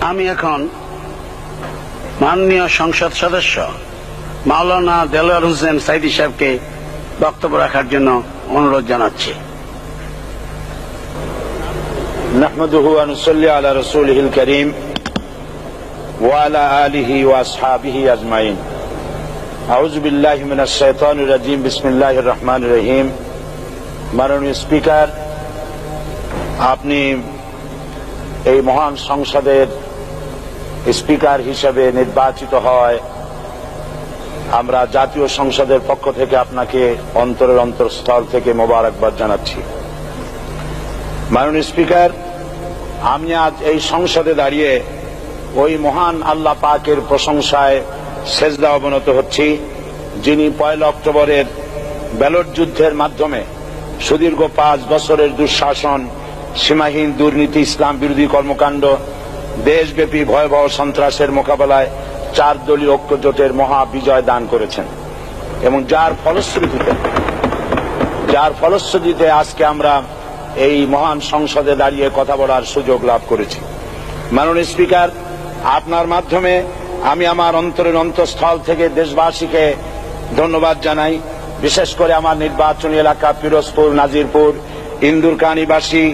আমি এখন মাননীয় সংসদ সদস্য মাওলানা দেলোয়ার হোসেন সাইদি সাহেবকে বক্তব্য রাখার জন্য অনুরোধ জানাচ্ছি نحمده ونصلي على رسوله الكريم وعلى آله وأصحابه أجمعين أعوذ بالله من الشيطان الرجيم بسم الله الرحمن الرحيم মাননীয় স্পিকার আপনি এই মহান সংসদের স্পিকার হিসেবে নির্বাচিত হয়। আমরা জাতীয় সংসদের পক্ষ থেকে আপনাকে অন্তরের অন্তরস্থল থেকে মোবারকবাদ জানাচ্ছি। মাননীয় স্পিকার, আমি আজ এই সংসদে দাঁড়িয়ে ওই মহান আল্লাহ পাকের প্রশংসায় সেজদা অবনত হচ্ছি, যিনি পয়লা অক্টোবরের ব্যালট যুদ্ধের মাধ্যমে সুদীর্ঘ পাঁচ বছরের দুঃশাসন সীমাহীন দুর্নীতি, ইসলাম বিরোধী কর্মকাণ্ড, দেশব্যাপী ভয়াবহ সন্ত্রাসের মোকাবেলায় চার দলীয় ঐক্যজোটের মহা বিজয় দান করেছেন। এবং যার ফলশ্রুতিতে যার ফলশ্রুতিতে আজকে আমরা এই মহান সংসদে দাঁড়িয়ে কথা বলার সুযোগ লাভ করেছি। মাননীয় স্পিকার, আপনার মাধ্যমে আমি আমার অন্তরের অন্তঃস্থল থেকে দেশবাসীকে ধন্যবাদ জানাই। বিশেষ করে আমার নির্বাচনী এলাকা পিরোজপুর, নাজিরপুর, ইন্দুরকানিবাসী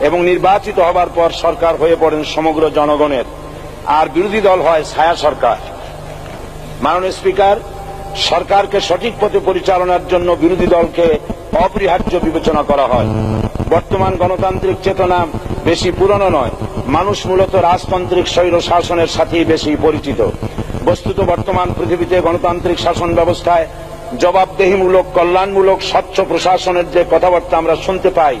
এবং নির্বাচিত হবার পর সরকার হয়ে পড়েন সমগ্র জনগণের। আর বিরোধী দল হয় ছায়া সরকার। মাননীয় স্পিকার, সরকারকে সঠিক পথে পরিচালনার জন্য বিরোধী দলকে অপরিহার্য বিবেচনা করা হয়। বর্তমান গণতান্ত্রিক চেতনা বেশি পুরনো নয়। মানুষ মূলত রাজতান্ত্রিক স্বৈর শাসনের সাথেই বেশি পরিচিত। বস্তুত বর্তমান পৃথিবীতে গণতান্ত্রিক শাসন ব্যবস্থায় জবাবদেহিমূলক, কল্যাণমূলক, স্বচ্ছ প্রশাসনের যে কথাবার্তা আমরা শুনতে পাই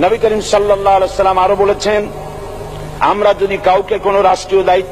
নবী করিম সাল্লাহ সাল্লাম আরও বলেছেন আমরা যদি কাউকে কোনো রাষ্ট্রীয় দায়িত্ব